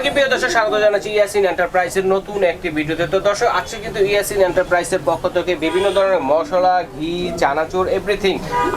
সবাইকে প্রিয় দর্শক, স্বাগত জানাচ্ছি ইয়াসিন এন্টারপ্রাইজের নতুন একটি ভিডিওতে। তো দর্শক, আজকে কিন্তু ইয়াসিন এন্টারপ্রাইজের পক্ষ থেকে বিভিন্ন ধরনের মশলা, ঘি, চানাচুর এভরিথিং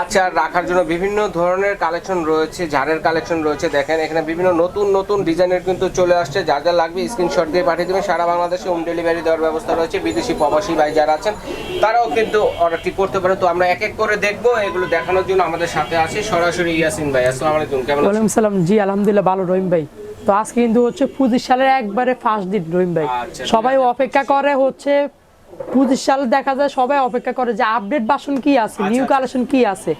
আচার রাখার জন্য বিভিন্ন ধরনের কালেকশন রয়েছে ঝাড়ের কালেকশন রয়েছে। দেখেন, এখানে বিভিন্ন নতুন নতুন ডিজাইনের কিন্তু চলে আসছে। যা যা লাগবে স্ক্রিনশট দিয়ে পাঠিয়ে দেবেন। সারা বাংলাদেশে হোম ডেলিভারি দেওয়ার ব্যবস্থা রয়েছে। বিদেশি প্রবাসী ভাই যারা আছেন, তারাও কিন্তু অর্ডারটি করতে পারে। তো আমরা এক এক করে দেখব। এগুলো দেখানোর জন্য আমাদের সাথে আছে সরাসরি ইয়াসিন ভাই। আসসালামু আলাইকুম। কেমন আছেন? জি, আলহামদুলিল্লাহ, ভালো। রহিম ভাই। তো আজকে কিন্তু হচ্ছে পঁচিশ সালের একবারে ফার্স্ট দিন রহিম ভাই। আচ্ছা, সবাই অপেক্ষা করে হচ্ছে পঁচিশ সাল দেখা যায় সবাই অপেক্ষা করে যে আপডেট বাসন কি আছে আচ্ছা, নিউ আচ্ছা। কালেকশন কি আছে।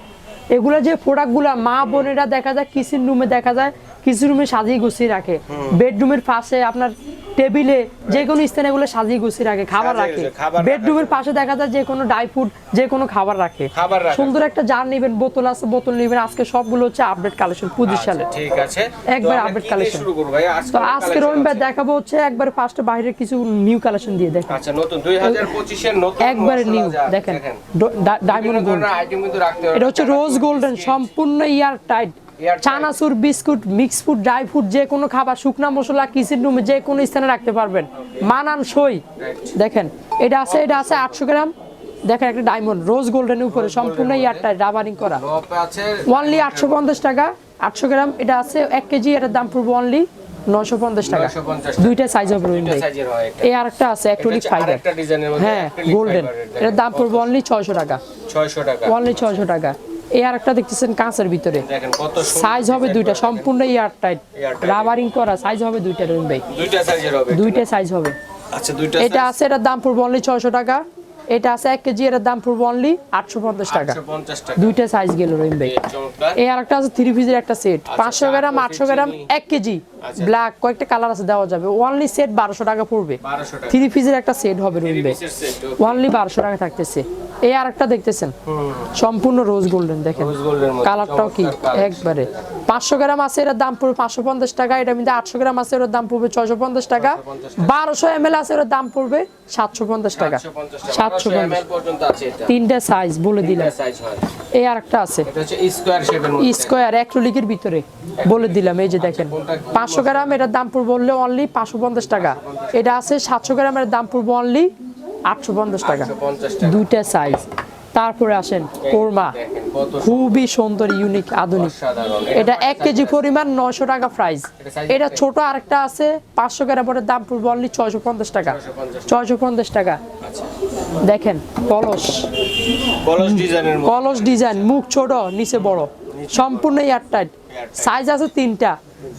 এগুলো যে প্রোডাক্টগুলো মা বোনেরা দেখা যায় কিচেন রুমে দেখা যায় কিচেন রুমে সাজিয়ে গুছিয়ে রাখে। বেডরুমের পাশে আপনার টেবিলে যে কোনো স্থানে এগুলো সাজিয়ে গুছিয়ে রাখে খাবার রাখে। বেডরুমের পাশে দেখা যায় যে কোনো ড্রাই ফ্রুট যে কোনো খাবার রাখে সুন্দর একটা জার নেবেন বোতল আছে বোতল নেবেন। আজকে সবগুলো হচ্ছে আপডেট কালেকশন পঁচিশ সালে ঠিক আছে। একবার তো আমরা update কি দিয়ে collection। শুরু করব ভাই? আজকে তো আজকে ভাই দেখাবো হচ্ছে একবার ফার্স্ট বাইরে কিছু নিউ কালেকশন দিয়ে দেখেন। আচ্ছা নতুন 2025 এর নতুন একবারে নিউ দেখেন। ডায়মন্ড গোল্ড এটা হচ্ছে রোজ গোল্ডেন সম্পূর্ণ ইয়ার টাইট। চানাচুর biscuit mix food dry food যে কোনো খাবার শুকনা মশলা কিচেন রুমে যে কোনো স্থানে রাখতে পারবেন। মানান সই দেখেন এটা আছে এটা আছে আটশো গ্রাম। দেখেন একটা ডায়মন্ড রোজ গোল্ডেনের উপরে সম্পূর্ণ ইয়ার টাইট রাবারিং করা। অনলি আটশো পঞ্চাশ টাকা আটশো গ্রাম এটা আছে এক কেজি এটার দাম পড়বে অনলি নশো পঞ্চাশ টাকা। 950 দুইটা সাইজ হবে হয় এটা এই আরেকটা আছে অ্যাক্রিলিক ফাইবার হ্যাঁ গোল্ডেন। এটার দাম পড়বে অনলি ছয়শো টাকা। 600 টাকা। অনলি ছয়শো টাকা। এই আরেকটা দেখতেছেন কাঁচের ভিতরে। সাইজ হবে দুইটা সম্পূর্ণ ইয়ার টাইট রাবারিং করা সাইজ হবে দুইটা রহিম ভাই। দুইটা সাইজের হবে। দুইটা সাইজ হবে। আচ্ছা দুইটা এটা আছে এটার দাম পড়বে অনলি ছয়শো টাকা। এটা আছে এক কেজি এটার দাম পড়বে অনলি আটশো পঞ্চাশ টাকা। 850 টাকা। দুইটা সাইজ গেল রহিম ভাই। এই আরেকটা আছে থ্রি পিসের একটা সেট পাঁচশো চা, গ্রাম কফি, আটশো গ্রাম চিনি। এক কেজি। আচ্ছা। ব্ল্যাক কয়েকটা কালার আছে দেওয়া যাবে। অনলি সেট বারোশো টাকা পড়বে। 1200 টাকা। থ্রি পিসের একটা সেট হবে রহিম ভাই। অনলি বারোশো টাকা থাকতেছে। এই আরেকটা দেখতেছেন? সম্পূর্ণ রোজ গোল্ডেন দেখেন। কালারটাও কি? একবারে। পাঁচশো গ্রাম আছে এটার দাম পড়বে পাঁচশো পঞ্চাশ টাকা এটা মধ্যে আটশো গ্রাম আছে ওটার দাম পড়বে ছয়শো পঞ্চাশ টাকা। বারোশো এম এল আছে ওটার দাম পড়বে সাতশো পঞ্চাশ টাকা। সাতশো পঞ্চাশ তিনটা সাইজ বলে দিলাম। এই আরেকটা আছে। স্কয়ার অ্যাক্রিলিকের ভিতরে বলে দিলাম এই যে দেখেন। পাঁচশো গ্রাম এটার দাম পড়বে অনলি পাঁচশো পঞ্চাশ টাকা। এটা আছে সাতশো গ্রামের দাম পড়বে অনলি আটশো পঞ্চাশ টাকা। 850 টাকা। দুইটা সাইজ তারপরে আসেন কোরমা। খুবই সুন্দর ইউনিক আধুনিক। এটা এক কেজি পরিমাণ নয়শো টাকা প্রাইস এটা ছোট আরেকটা আছে পাঁচশো গ্রামের দাম পড়বে অনলি ছয়শো পঞ্চাশ টাকা। ছয়শো পঞ্চাশ টাকা। দেখেন কলস। কলস কলস ডিজাইন মুখ ছোট নিচে বড়। সম্পূর্ণ এয়ারটাইট সাইজ আছে তিনটা।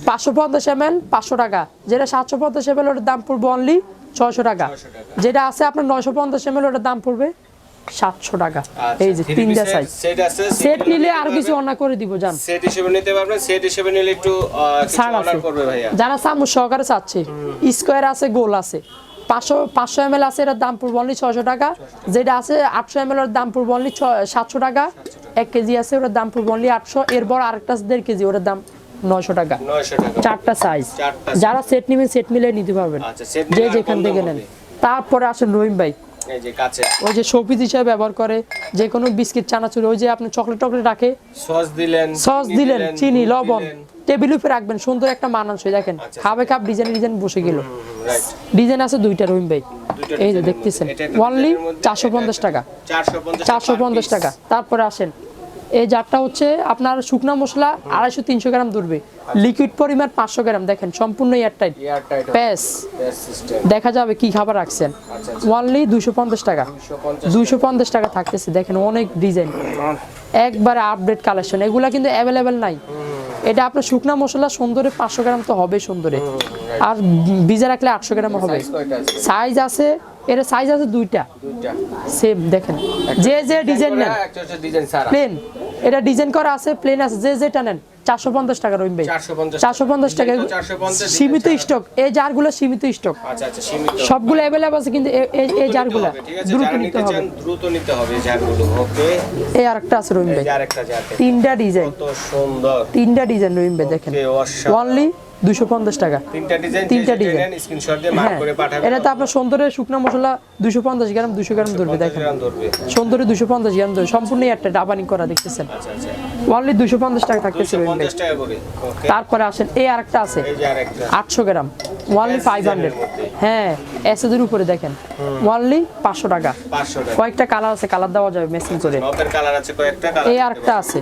পাঁচশো পঞ্চাশ এম এল পাঁচশো টাকা। যেটা সাতশো পঞ্চাশ এম এল ওটার দাম পড়বে অনলি ছয়শো টাকা। যেটা আছে আপনার নয়শো পঞ্চাশ এম ওটার দাম পড়বে সাতশো টাকা। এই যে তিনটা সাইজ সেট নিলে আর কিছু অন্য করে দিব জান। সেট হিসেবে নিতে পারবেন সেট হিসেবে নিলে একটু ছাড় আছে। যারা চামচ সহকারে চাচ্ছে স্কোয়ার আছে গোল আছে। পাঁচশো পাঁচশো এম আছে এটার দাম পড়বে অনলি ছয়শো টাকা। যেটা আছে আটশো এম এর দাম পড়বে অনলি সাতশো টাকা। এক কেজি আছে ওটার দাম পড়বে অনলি আটশো। এরপর আরেকটা দেড় কেজি ওটার দাম নয়শো টাকা। 900 চারটা সাইজ যারা সেট নেবেন সেট মিলে নিতে পারবেন। আচ্ছা, যে যেখান থেকে নেন। তারপরে আসেন রহিম ভাই। ওই যে শোপিস হিসাবে ব্যবহার করে যে কোনো বিস্কিট চানাচুর ওই যে আপনি চকলেট টকলেট রাখে। সস দিলেন সস দিলেন চিনি লবণ টেবিল উপরে রাখবেন সুন্দর একটা মানানসই দেখেন। আচ্ছা। খাবে কাপ ডিজাইন ডিজাইন বসে গেল। ডিজাইন আছে দুইটা রহিম ভাই। এই যে দেখতেছেন। অনলি চারশো পঞ্চাশ টাকা। চারশো পঞ্চাশ টাকা। তারপরে আসেন এই জারটা হচ্ছে আপনার শুকনা মশলা আড়াইশো তিনশো গ্রাম ধরবে লিকুইড পরিমাণ পাঁচশো গ্রাম দেখেন সম্পূর্ণ এয়ারটাইট প্যাস। দেখা যাবে কি খাবার রাখছেন। ওয়ানলি আচ্ছা। দুশো পঞ্চাশ টাকা। 250 দুশো পঞ্চাশ টাকা থাকতেছে দেখেন অনেক ডিজাইন একবারে আপডেট কালেকশন এগুলা কিন্তু অ্যাভেলেবেল নাই। এটা আপনার শুকনা মশলা সুন্দরে পাঁচশো গ্রাম তো হবে সুন্দরে। আর ভিজে রাখলে আটশো গ্রাম হবে? সাইজ আছে এর সাইজ আছে দুইটা। সেম দেখেন। যে যে ডিজাইন নেন। প্লেন এটা ডিজাইন করা আছে প্লেন আছে। যে যেটা নেন চারশো পঞ্চাশ টাকা রইম ভাই। চারশো পঞ্চাশ টাকা। ডিজাইন তো 450 সীমিত স্টক এই জারগুলো সীমিত স্টক আচ্ছা, আচ্ছা, সীমিত। সবগুলো অ্যাভেলেবল আছে কিন্তু এই- জারগুলো? দ্রুত নিতে হবে। দ্রুত নিতে হবে জারগুলো। Okay? এই আরেকটা আছে রহিম ভাই। তিনটা ডিজাইন কত সুন্দর। তিনটা ডিজাইন রহিম ভাই দেখেন। অনলি দুশো পঞ্চাশ টাকা। তিনটা ডিজাইন তিনটা ডিজাইন। নেন, দিয়ে mark হ্যাঁ। এটা তো আপনার সুন্দরের শুকনো মশলা দুশো পঞ্চাশ গ্রাম দুশো গ্রাম ধরবে দেখেন। ধরবে। দুশো পঞ্চাশ গ্রাম ধরবে। সম্পূর্ণ একটা ডাবানি করা দেখতেছেন। আচ্ছা, আচ্ছা। অনলি দুশো পঞ্চাশ টাকা থাকতেছে 250 টাকা করে। তারপরে আসেন এই আরেকটা আছে। এই যে আরেকটা। আটশো গ্রাম। ওয়ানলি ফাইভ হান্ড্রেড হ্যাঁ এসএদের উপরে দেখেন। ওয়ানলি পাঁচশো টাকা। কয়েকটা কালার আছে কালার দেওয়া যাবে মেসিং করে। নবের কালার আছে কয়েকটা কালার এই আরেকটা আছে।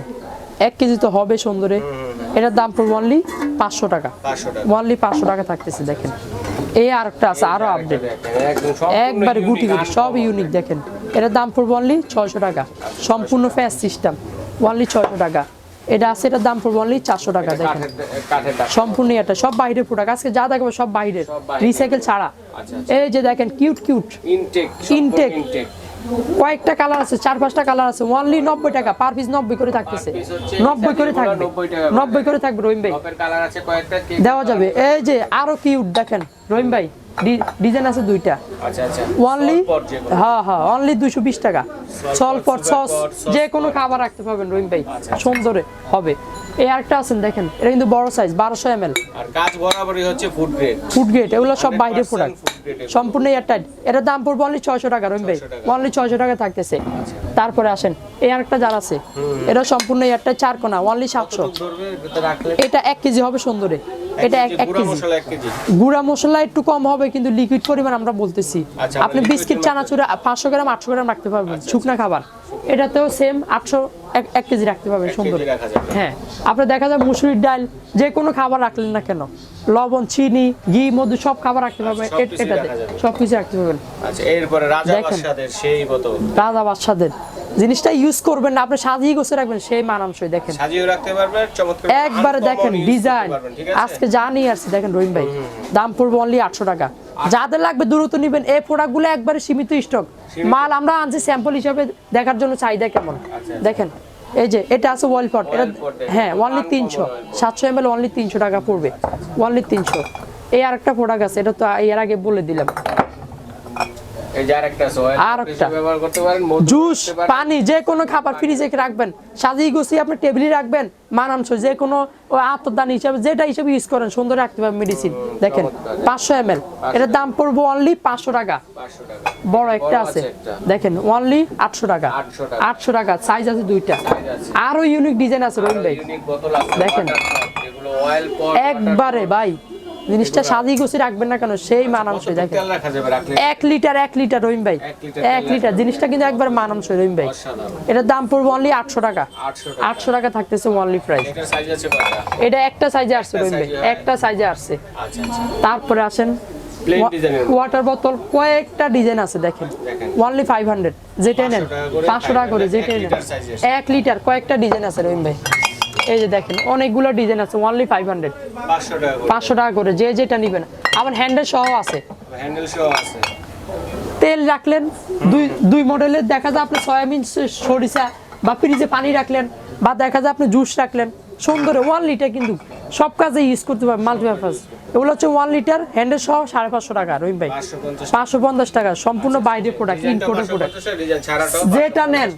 এক কেজি তো হবে সুন্দরে এটার দাম পড়বে ওয়ানলি পাঁচশো টাকা। ওয়ানলি পাঁচশো টাকা থাকতেছে দেখেন। এই আর একটা আছে আরও আপডেট একবারে গুটি গুটি সব ইউনিক দেখেন। এটার দাম পড়বে অনলি ছয়শো টাকা। সম্পূর্ণ ফ্যাস সিস্টেম অনলি ছয়শো টাকা। এটা আছে এটার দাম পড়বে অনলি চারশো টাকা দেখেন। সম্পূর্ণ এটা সব বাইরের প্রোডাক্ট আজকে যা দেখবে সব বাইরের। রিসাইকেল ছাড়া। আচ্ছা, এই যে দেখেন কিউট কিউট ইনটেক ইনটেক কয়েকটা কালার আছে চার পাঁচটা কালার আছে। অনলি নব্বই টাকা পার পিস নব্বই করে থাকতেছে। নব্বই করে থাকবে। শাড়িগুলো 90 টাকা করে। নব্বই করে থাকবে রহিম ভাই। কি দেওয়া যাবে। এই যে আরও কিউট দেখেন রহিম ভাই ডিজাইন আছে দুইটা। আচ্ছা আচ্ছা। অনলি Short pot হ্যাঁ হ্যাঁ অনলি দুশো বিশ টাকা। সল পট সস যে কোনো খাবার রাখতে পারবেন রহিম ভাই। আচ্ছা, আচ্ছা। সুন্দরে হবে। এই আরেকটা আছেন দেখেন। এটা কিন্তু বড় সাইজ আর কাজ বরাবরই হচ্ছে ফুড গ্রেড ফুড গ্রেড এগুলো সব প্রোডাক্ট। সম্পূর্ণ এয়ারটাইট এটার দাম পড়বে অনলি ছয়শো টাকা রহিম ভাই। অনলি ছয়শো টাকা থাকতেছে। তারপরে আসেন এই আরেকটা যার আছে এটা সম্পূর্ণ এয়ারটাইট চার কোনা অনলি সাতশো। কতটুকু ধরবে এটাতে রাখলে? এটা এক কেজি হবে সুন্দরে। এটা এক কেজি। গুঁড়া মশলা একটু কম হবে কিন্তু লিকুইড পরিমাণ আমরা বলতেছি। আচ্ছা, আপনি বিস্কিট চানাচুরা পাঁচশো গ্রাম আটশো গ্রাম রাখতে পারবেন শুকনা খাবার। এটাতেও সেম আটশো এক কেজি রাখতে পারবেন সুন্দর। হ্যাঁ। আপনার দেখা যায় মুসুরির ডাল যে কোনো খাবার রাখলেন না কেন? লবণ চিনি ঘি মধু সব খাবার রাখতে পারবেন। সব এটাতে সব কিছু রাখতে পারবেন। আচ্ছা রাজা দেখেন। বাদশাদের রাজা বাদশাদের। জিনিসটা ইউজ করবেন না আপনি সাজিয়ে গোছে রাখবেন সেই মানানসই দেখেন। সাজিয়ে রাখতে পারবেন চমৎকার একবারে দেখেন ডিজাইন পারবেন? আজকে যা নিয়ে আসছি দেখেন রহিম ভাই দাম পড়বে অনলি আটশো টাকা। যাদের লাগবে দ্রুত নিবেন এই প্রোডাক্টগুলো একবারে সীমিত স্টক মাল আমরা আনছি স্যাম্পল হিসাবে দেখার জন্য চাহিদা কেমন? দেখেন এই যে এটা আছে ওয়াল পট এটা। হ্যাঁ অনলি তিনশো। সাতশো এম এল অনলি তিনশো টাকা পড়বে। অনলি তিনশো। এই আরেকটা প্রোডাক্ট আছে এটা তো এর আগে বলে দিলাম। এই যে আরেকটা ব্যবহার করতে পারেন জুস পানি যে কোনো খাবার ফ্রিজে রাখবেন সাজিয়ে গুছিয়ে আপনি টেবিলে রাখবেন মানানসই যে কোনো আত্মদান হিসাবে যেটা হিসাবে ইউজ করেন সুন্দর রাখতে পারবেন মেডিসিন দেখেন পাঁচশো এম এল এটার দাম পড়ব অনলি পাঁচশো টাকা। বড় একটা আছে। দেখেন অনলি আটশো টাকা। আটশো টাকা। সাইজ আছে দুইটা। আরও ইউনিক ডিজাইন আছে রহিম ভাই। দেখেন। একবারে ভাই। জিনিসটা সাজিয়ে গুছিয়ে রাখবেন না কেন? সেই মানানসই দেখেন। এক লিটার এক লিটার রহিম ভাই। এক লিটার জিনিসটা কিন্তু একবার মানানসই রহিম ভাই। এটার দাম পড়বে অনলি আটশো টাকা। 800 টাকা। আটশো টাকা থাকতেছে অনলি প্রাইস এটা একটা সাইজে আসছে রহিম ভাই। একটা সাইজে আসছে। আচ্ছা আচ্ছা। তারপরে আসেন। ওয়াটার বোতল কয়েকটা ডিজাইন আছে দেখেন। অনলি ফাইভ হান্ড্রেড যেটা নেন পাঁচশো টাকা করে 500 যেটাই নেন। এক লিটার কয়েকটা ডিজাইন আছে রহিম ভাই। এই যে দেখেন অনেকগুলো ডিজাইন আছে অনলি ফাইভ হান্ড্রেড 500 টাকা করে। পাঁচশো টাকা করে যে যেটা নিবেন আবার হ্যান্ডেল সহ আছে। হ্যান্ডেল সহ আছে। তেল রাখলেন দুই দুই মডেলের দেখা যায় আপনি সয়াবিন সরিষা বা ফ্রিজে পানি রাখলেন বা দেখা যায় আপনি জুস রাখলেন। সুন্দর ওয়ান লিটার কিন্তু সব কাজে ইউজ করতে পারবেন মাল্টিপারপাস এগুলো হচ্ছে ওয়ান লিটার হ্যান্ডেল সহ সাড়ে পাঁচশো টাকা রহিম ভাই। পাঁচশো পঞ্চাশ। টাকা সম্পূর্ণ বাইরে প্রোডাক্ট ইনকোডের প্রোডাক্ট 550 ডিজাইন ছাড়াটাও যেটা নেন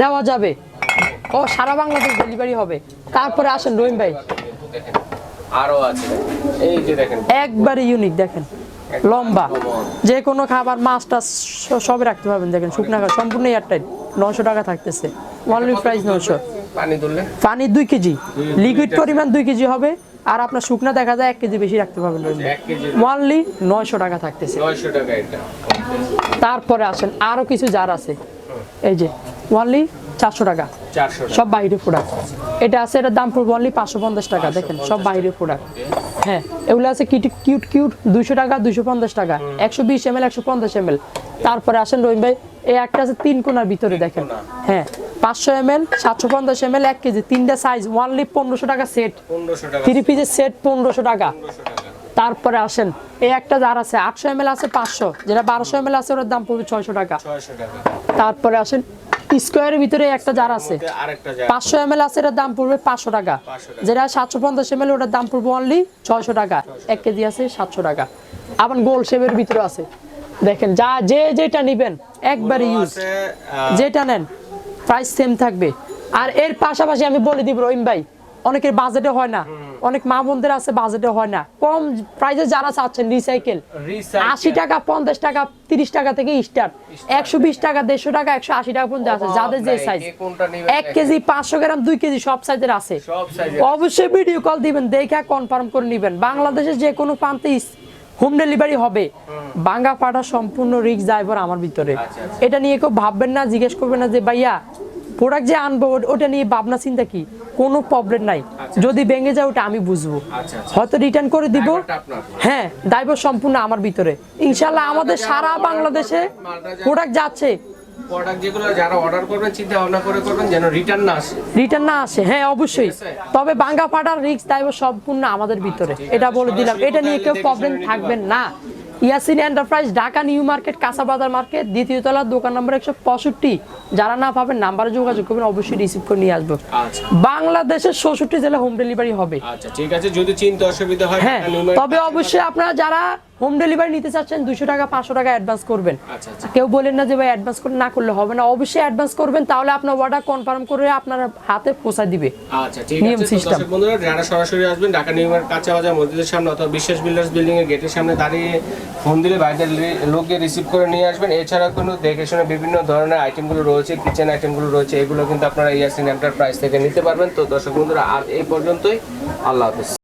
দেওয়া যাবে। ও সারা বাংলাদেশ ডেলিভারি হবে। তারপরে আসেন রহিম ভাই। আরও আছে। এই যে দেখেন। একবারে ইউনিক দেখেন। লম্বা। যে কোনো খাবার মাছ টাছ সবই রাখতে পারবেন দেখেন শুকনা খাবার। সম্পূর্ণ এয়ারটাইট নশো টাকা থাকতেছে। অনলি প্রাইস নশো পানি তুললে? পানি দুই কেজি। লিকুইড পরিমাণ দুই কেজি হবে। আর আপনার শুকনা দেখা যায় এক কেজি বেশি রাখতে পারবেন ওয়ানলি নয়শো টাকা থাকতেছে। 900 টাকা এটা। তারপরে আসেন আরও কিছু জার আছে। এই যে ওয়ানলি চারশো টাকা। সব বাইরে প্রোডাক্ট এটা আছে এটার দাম পড়বে অনলি পাঁচশো পঞ্চাশ টাকা দেখেন সব বাইরে প্রোডাক্ট হ্যাঁ এগুলো আছে কিউট কিউট কিউট দুইশো টাকা দুইশো পঞ্চাশ টাকা একশো বিশ এম এল একশো পঞ্চাশ এম এল। তারপরে আসেন রহিম ভাই এই একটা আছে তিন কোনার ভিতরে দেখেন। হ্যাঁ পাঁচশো এম এল সাতশো পঞ্চাশ এম এল এক কেজি তিনটা সাইজ ওয়ানলি পনেরোশো টাকা সেট 1500 টাকা থ্রি পিসের সেট পনেরোশো টাকা। তারপরে আসেন এই একটা যার আছে আটশো এম এল আছে পাঁচশো যেটা বারোশো এম এল আছে ওটার দাম পড়বে ছয়শো টাকা। তারপরে আসেন স্কোয়ারের ভিতরে একটা যার আছে। পাঁচশো এম এল আছে এটার দাম পড়বে পাঁচশো টাকা। যেটা সাতশো পঞ্চাশ এম এল ওটার দাম পড়বে অনলি ছয়শো টাকা। এক কেজি আছে সাতশো টাকা। আবার গোল শেপের ভিতরে আছে। দেখেন যা যে যেটা নিবেন একবারে ইউজ যেটা নেন প্রাইস সেম থাকবে। আর এর পাশাপাশি আমি বলে দিব রহিম ভাই অনেকের বাজেটে হয় না। অনেক মা বোনদের আছে বাজেটে হয় না। কম প্রাইসে যারা চাচ্ছেন রিসাইকেল আশি টাকা পঞ্চাশ টাকা তিরিশ টাকা থেকে স্টার্ট একশো বিশ টাকা দেড়শো টাকা একশো আশি টাকা পর্যন্ত আছে যাদের যে সাইজ এক কেজি পাঁচশো গ্রাম দুই কেজি সব সাইজের আছে। অবশ্যই ভিডিও কল দিবেন দেখে কনফার্ম করে নিবেন। বাংলাদেশের যে কোনো প্রান্তে হোম ডেলিভারি হবে। বাঙ্গা পাড়া সম্পূর্ণ রিক্স ড্রাইভার আমার ভিতরে। আচ্ছা, আচ্ছা। এটা নিয়ে কেউ ভাববেন না জিজ্ঞেস করবেন না যে ভাইয়া প্রোডাক্ট যে আনব ওটা নিয়ে ভাবনা চিন্তা কি? কোনো প্রবলেম নাই। যদি ভেঙে যায় ওটা আমি বুঝব। আচ্ছা আচ্ছা। হয়তো রিটার্ন করে দিব। হ্যাঁ দায়ভার সম্পূর্ণ আমার ভিতরে। ইনশাল্লাহ আমাদের সারা বাংলাদেশে প্রোডাক্ট যাচ্ছে। রিটার্ন না আসে। হ্যাঁ অবশ্যই। তবে বাঙ্গা ফাটার রিক্স দায়ভার সম্পূর্ণ আমাদের ভিতরে। এটা বলে দিলাম। এটা নিয়ে কেউ প্রবলেম থাকবেন না। Yasin enterprise Dhaka new market কাঁচাবাজার market দ্বিতীয় তলার দোকান নম্বর একশো পঁয়ষট্টি। যারা না পাবেন নাম্বারে যোগাযোগ করবেন অবশ্যই রিসিভ করে নিয়ে আসব। আচ্ছা। বাংলাদেশের চৌষট্টি জেলা হোম ডেলিভারি হবে। আচ্ছা ঠিক আছে। যদি চিন্তা অসুবিধা হয় হ্যাঁ তবে অবশ্যই আপনারা যারা হোম ডেলিভারি নিতে চাচ্ছেন দুশো টাকা পাঁচশো টাকা অ্যাডভান্স করবেন। আচ্ছা আচ্ছা। কেউ বলেন না যে ভাই অ্যাডভান্স করে না করলে হবে না অবশ্যই অ্যাডভান্স করবেন তাহলে আপনার অর্ডার কনফার্ম করে আপনার হাতে পৌঁছায় দিবে। আচ্ছা নিয়ম। দর্শক বন্ধুরা যারা সরাসরি আসবেন ঢাকা কাঁচা বাজার মসজিদের সামনে অথবা বিশ্বাস বিল্ডার্স বিল্ডিং এর গেটের সামনে দাঁড়িয়ে ফোন দিলে লি- লোককে রিসিভ করে নিয়ে আসবেন। এছাড়া কিন্তু দেখে শুনে বিভিন্ন ধরনের আইটেমগুলো রয়েছে কিচেন আইটেমগুলো রয়েছে এগুলো কিন্তু আপনারা ইয়াসিন এন্টারপ্রাইজ থেকে নিতে পারবেন। তো দর্শক বন্ধুরা আজ এই পর্যন্তই। আল্লাহ হাফিজ।